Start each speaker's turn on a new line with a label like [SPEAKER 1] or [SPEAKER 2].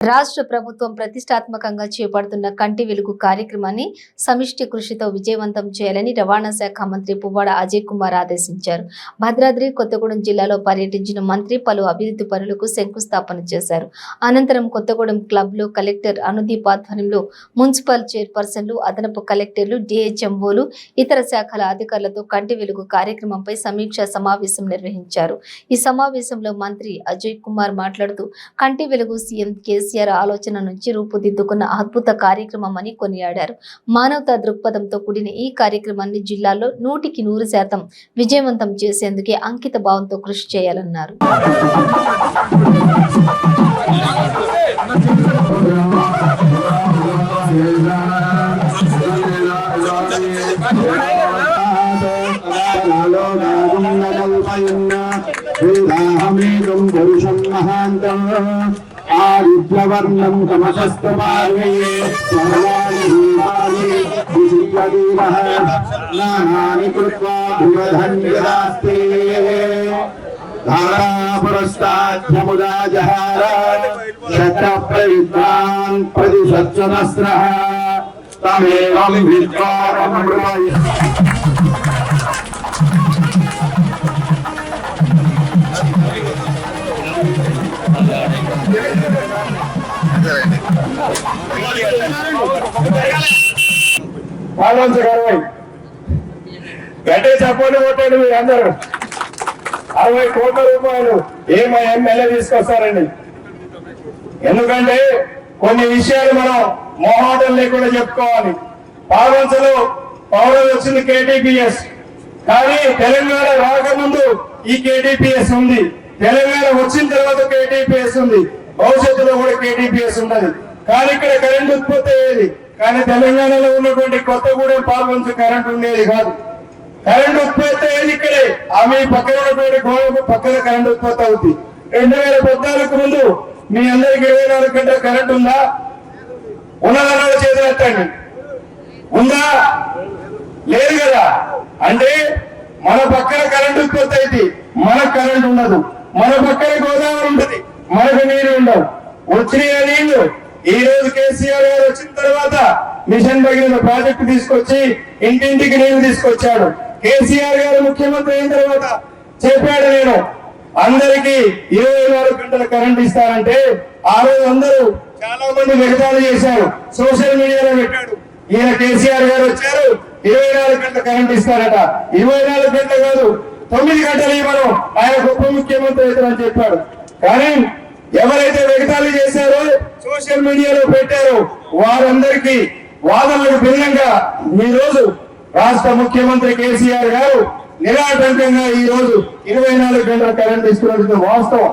[SPEAKER 1] రాష్ట్ర ప్రభుత్వం ప్రతిష్టాత్మకంగా చేపడుతున్న కంటి వెలుగు కార్యక్రమాన్ని సమిష్టి కృషితో విజయవంతం చేయాలని రవాణా శాఖ మంత్రి పువ్వాడ అజయ్ కుమార్ ఆదేశించారు. భద్రాద్రి కొత్తగూడెం జిల్లాలో పర్యటించిన మంత్రి పలు అభివృద్ధి పనులకు శంకుస్థాపన చేశారు. అనంతరం కొత్తగూడెం క్లబ్లో కలెక్టర్ అనుదీప్ ఆధ్వర్యంలో మున్సిపల్ చైర్పర్సన్లు అదనపు కలెక్టర్లు డిహెచ్ఎంఓలు ఇతర శాఖల అధికారులతో కంటి వెలుగు కార్యక్రమంపై సమీక్షా సమావేశం నిర్వహించారు. ఈ సమావేశంలో మంత్రి అజయ్ కుమార్ మాట్లాడుతూ కంటి వెలుగు సీఎం కేసీఆర్ ఆలోచన నుంచి రూపుదిద్దుకున్న అద్భుత కార్యక్రమం అని కొనియాడారు. మానవతా దృక్పథంతో కూడిన ఈ కార్యక్రమాన్ని జిల్లాలో నూటికి నూరు శాతం విజయవంతం చేసేందుకే అంకిత భావంతో కృషి చేయాలన్నారు.
[SPEAKER 2] పురుషం మహాంతం ఆదిత్యవర్ణం తమసస్తమార్గే సర్వాణి రూపాణి విశిష్యదీవః నానాని కృత్వా ధ్రువధన్యదాస్తే ధారాపురస్తాధ్యముదా జహార శత ప్రవిద్వాన్ ప్రతిశత్సనస్రః తమేవం విద్వారం
[SPEAKER 3] గట్టే సపోర్ట్ కొట్టండి మీరు అందరూ అరవై కోట్ల రూపాయలు ఏమో ఎమ్మెల్యే తీసుకొస్తారండి. ఎందుకంటే కొన్ని విషయాలు మనం మోహాటం లేకుండా చెప్పుకోవాలి. పాల్వంచలో పౌరం వచ్చింది కేటీపీఎస్. కానీ తెలంగాణ రాకముందు ఈ కేటీపీఎస్ ఉంది. తెలంగాణ వచ్చిన తర్వాత కేటీపీఎస్ ఉంది. భవిష్యత్తులో కూడా కేటీపీఎస్ ఉన్నది కానీ ఇక్కడ కరెంట్ ఉత్పత్తి అయ్యేది. కానీ తెలంగాణలో ఉన్నటువంటి కొత్తగూడెం పాల్గొంచు కరెంట్ ఉండేది కాదు. కరెంట్ ఉత్పత్తి అయ్యేది ఇక్కడే. ఆమె పక్కన ఉన్నటువంటి గోడకు పక్కన కరెంట్ ఉత్పత్తి అవుతుంది రెండు వేల పద్నాలుగు ముందు మీ అందరికి ఇరవై నాలుగు గంటల కరెంట్ ఉందా? ఉన్నదన్నాడు చేతులెత్తండి ఉందా? లేదు కదా. అంటే మన పక్కన కరెంట్ ఉత్పత్తి అయితే మనకు కరెంట్ ఉండదు. మన పక్కన గోదావరి ఉంటుంది. మనకు నీరు ఉండవు. వచ్చిన నీళ్ళు ఈ రోజు కేసీఆర్ గారు వచ్చిన తర్వాత మిషన్ భగీరథ ప్రాజెక్టు తీసుకొచ్చి ఇంటింటికి నీళ్ళు తీసుకొచ్చాడు. కేసీఆర్ గారు ముఖ్యమంత్రి అయిన తర్వాత చెప్పాడు నేను అందరికి ఇరవై నాలుగు గంటల కరెంట్ ఇస్తారంటే ఆ రోజు అందరూ చాలా మంది వెగతాలు చేశారు. సోషల్ మీడియాలో పెట్టాడు. ఈయన కేసీఆర్ గారు వచ్చారు ఇరవై నాలుగు గంటల కరెంట్ ఇస్తారట. ఇరవై నాలుగు గంటలు కాదు తొమ్మిది గంటలు ఇవ్వను. ఆయన గొప్ప ముఖ్యమంత్రి అవుతారని చెప్పాడు. కానీ ఎవరైతే వెగతాళి చేశారో సోషల్ మీడియాలో పెట్టారో వారందరికీ వాదనలకు భిన్నంగా ఈ రోజు రాష్ట్ర ముఖ్యమంత్రి కేసీఆర్ గారు నిరాటంకంగా ఈ రోజు ఇరవై నాలుగు గంటల కరెంట్ ఇస్తున్నటువంటి వాస్తవం.